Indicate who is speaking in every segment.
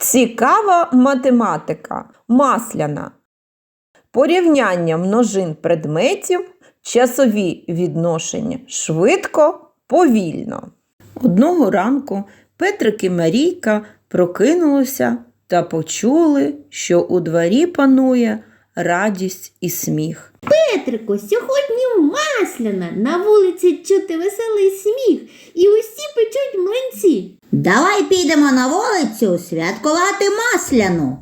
Speaker 1: Цікава математика. Масляна. Порівняння множин предметів, часові відношення швидко, повільно. Одного ранку Петрик і Марійка прокинулися та почули, що у дворі панує радість і сміх.
Speaker 2: Петрику, сьогодні масляна. На вулиці чути веселий сміх, і усі печуть млинці.
Speaker 3: Давай підемо на вулицю святкувати масляну.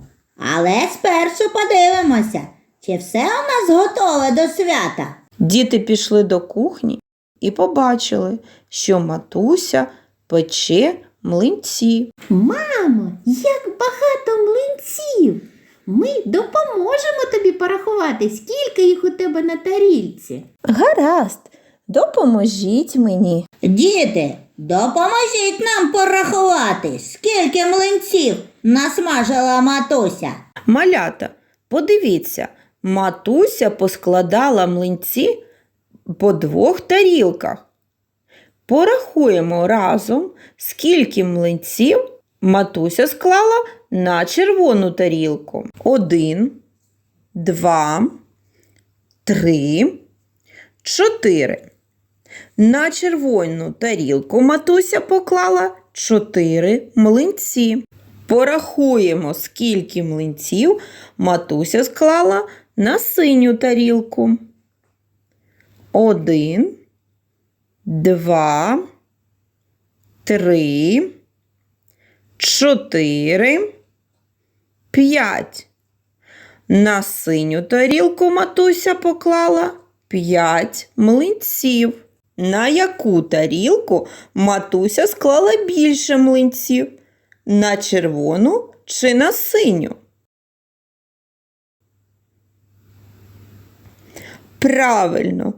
Speaker 3: Але спершу подивимося, чи все у нас готове до свята.
Speaker 1: Діти пішли до кухні і побачили, що матуся пече млинці.
Speaker 2: Мамо, як багато млинців. Ми допоможемо тобі порахувати, скільки їх у тебе на тарільці.
Speaker 1: Гаразд, допоможіть мені.
Speaker 3: Діти, допоможіть нам порахувати, скільки млинців насмажила матуся.
Speaker 1: Малята, подивіться, матуся поскладала млинці по двох тарілках. Порахуємо разом, скільки млинців матуся склала на червону тарілку. Один, два, три, чотири. На червону тарілку матуся поклала чотири млинці. Порахуємо, скільки млинців матуся склала на синю тарілку. Один, два, три, чотири, п'ять. На синю тарілку матуся поклала п'ять млинців. На яку тарілку матуся склала більше млинців? На червону чи на синю? Правильно,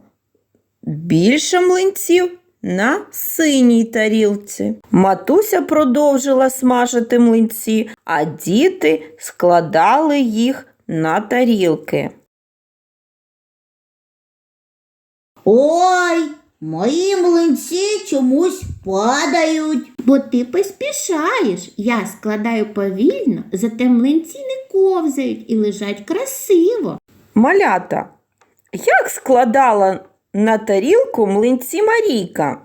Speaker 1: більше млинців на синій тарілці. Матуся продовжила смажити млинці, а діти складали їх на тарілки.
Speaker 3: Ой, мої млинці чомусь падають.
Speaker 2: Бо ти поспішаєш. Я складаю повільно, зате млинці не ковзають і лежать красиво.
Speaker 1: Малята, як складала на тарілку млинці Марійка?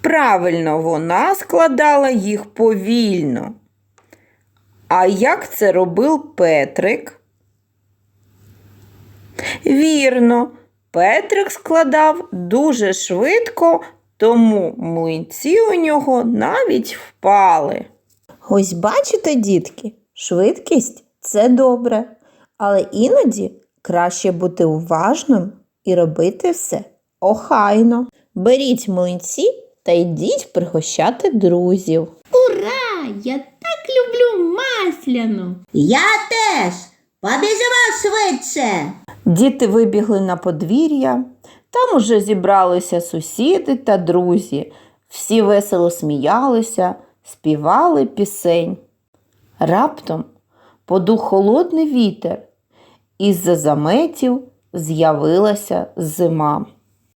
Speaker 1: Правильно, вона складала їх повільно. А як це робив Петрик? Вірно, Петрик складав дуже швидко, тому млинці у нього навіть впали. Ось бачите, дітки, швидкість це добре, але іноді краще бути уважним і робити все охайно. Беріть млинці та йдіть пригощати друзів.
Speaker 2: Ура! Я так люблю масляну.
Speaker 3: Я теж. Побіжимо швидше.
Speaker 1: Діти вибігли на подвір'я. Там уже зібралися сусіди та друзі. Всі весело сміялися, співали пісень. Раптом подух холодний вітер, із-за заметів з'явилася зима.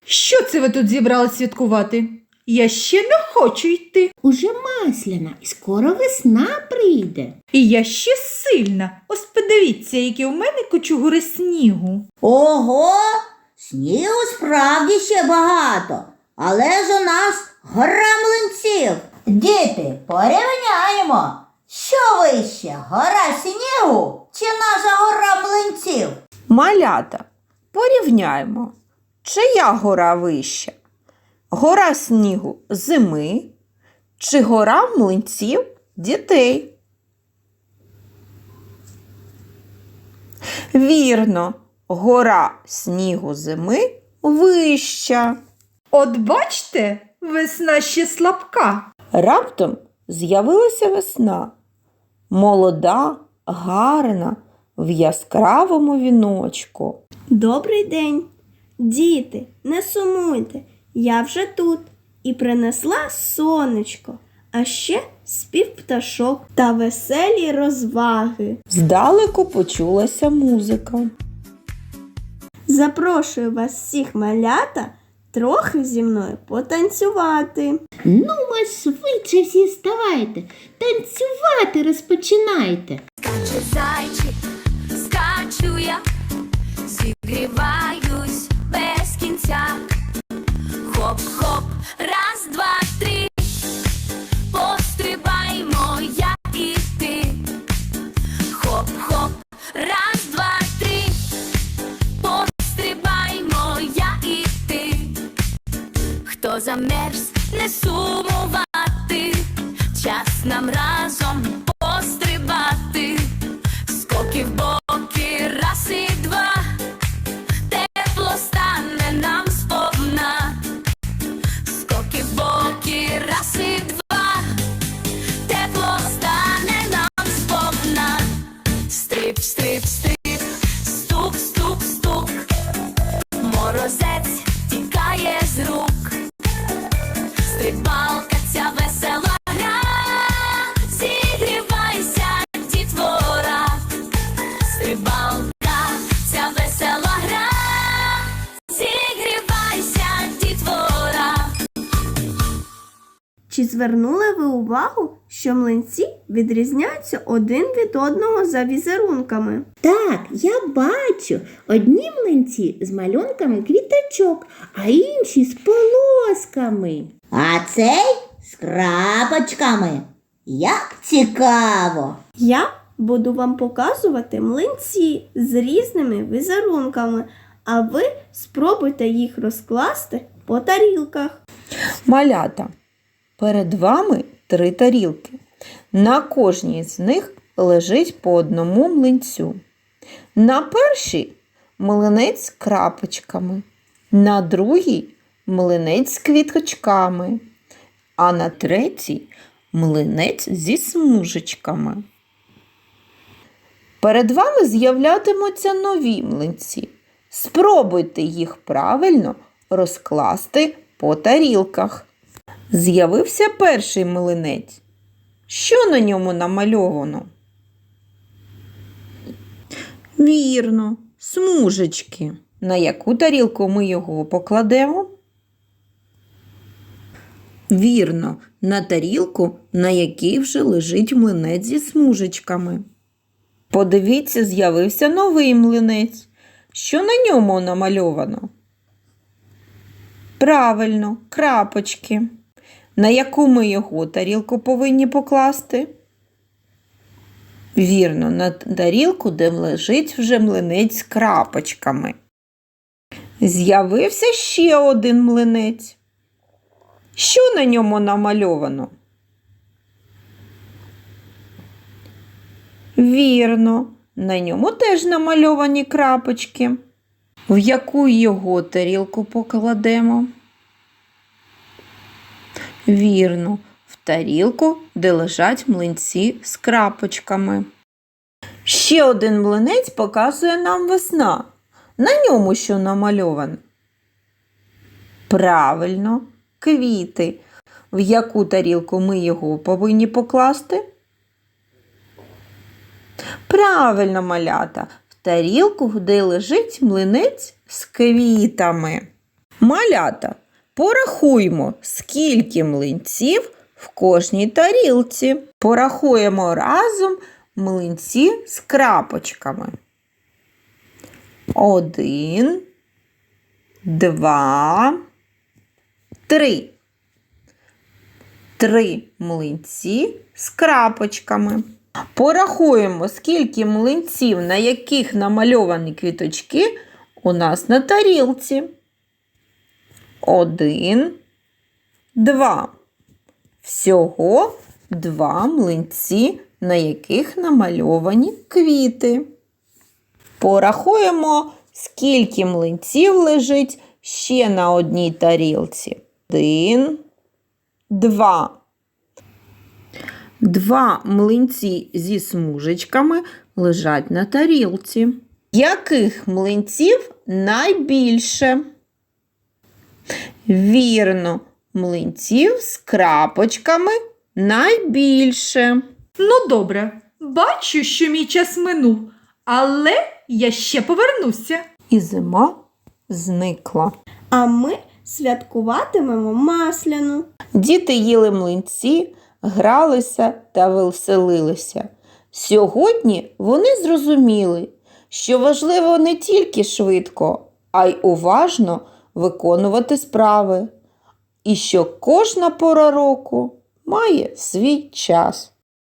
Speaker 4: Що це ви тут зібрали святкувати? Я ще не хочу йти.
Speaker 2: Уже масляна, і скоро весна прийде.
Speaker 4: І я ще сильна. Ось подивіться, які у мене кучугури снігу.
Speaker 3: Ого, снігу справді ще багато, але ж у нас гора млинців. Діти, порівняємо, що вище, гора снігу чи наша гора млинців?
Speaker 1: Малята, порівняймо, чия гора вища? Гора снігу зими чи гора млинців дітей? Вірно, гора снігу зими вища.
Speaker 4: От бачте, весна ще слабка.
Speaker 1: Раптом з'явилася весна. Молода, гарна, в яскравому віночку.
Speaker 5: Добрий день, діти, не сумуйте, я вже тут і принесла сонечко, а ще спів пташок та веселі розваги.
Speaker 1: Здалеку почулася музика.
Speaker 5: Запрошую вас всіх малята трохи зі мною потанцювати.
Speaker 2: Ну, ми швидше всі вставайте, танцювати розпочинайте.
Speaker 6: Скачу зайчик, скачу я, зігріваюсь не сумувати, час нам разом
Speaker 5: Чи звернули ви увагу, що млинці відрізняються один від одного за візерунками?
Speaker 2: Так, я бачу. Одні млинці з малюнками квіточок, а інші з полосками.
Speaker 3: А цей з крапочками. Як цікаво.
Speaker 5: Я буду вам показувати млинці з різними візерунками, а ви спробуйте їх розкласти по тарілках.
Speaker 1: Малята. Перед вами три тарілки. На кожній з них лежить по одному млинцю. На першій млинець з крапочками, на другій млинець з квіточками, а на третій млинець зі смужечками. Перед вами з'являтимуться нові млинці. Спробуйте їх правильно розкласти по тарілках. З'явився перший млинець. Що на ньому намальовано? Вірно, смужечки. На яку тарілку ми його покладемо? Вірно, на тарілку, на якій вже лежить млинець зі смужечками. Подивіться, з'явився новий млинець. Що на ньому намальовано? Правильно, крапочки. На яку ми його тарілку повинні покласти? Вірно, на тарілку, де лежить вже млинець з крапочками. З'явився ще один млинець. Що на ньому намальовано? Вірно, на ньому теж намальовані крапочки. В яку його тарілку покладемо? Вірно, в тарілку, де лежать млинці з крапочками. Ще один млинець показує нам весна. На ньому що намальовано? Правильно, квіти. В яку тарілку ми його повинні покласти? Правильно, малята, в тарілку, де лежить млинець з квітами. Малята, порахуймо, скільки млинців в кожній тарілці. Порахуємо разом млинці з крапочками. Один, два, три. Три млинці з крапочками. Порахуємо, скільки млинців, на яких намальовані квіточки, у нас на тарілці. Один, два. Всього два млинці, на яких намальовані квіти. Порахуємо, скільки млинців лежить ще на одній тарілці. Один, два. Два млинці зі смужечками лежать на тарілці. Яких млинців найбільше? Вірно, млинців з крапочками найбільше.
Speaker 4: Ну, добре, бачу, що мій час минув, але я ще повернуся.
Speaker 1: І зима зникла.
Speaker 5: А ми святкуватимемо масляну.
Speaker 1: Діти їли млинці, гралися та веселилися. Сьогодні вони зрозуміли, що важливо не тільки швидко, а й уважно виконувати справи, і що кожна пора року має свій час.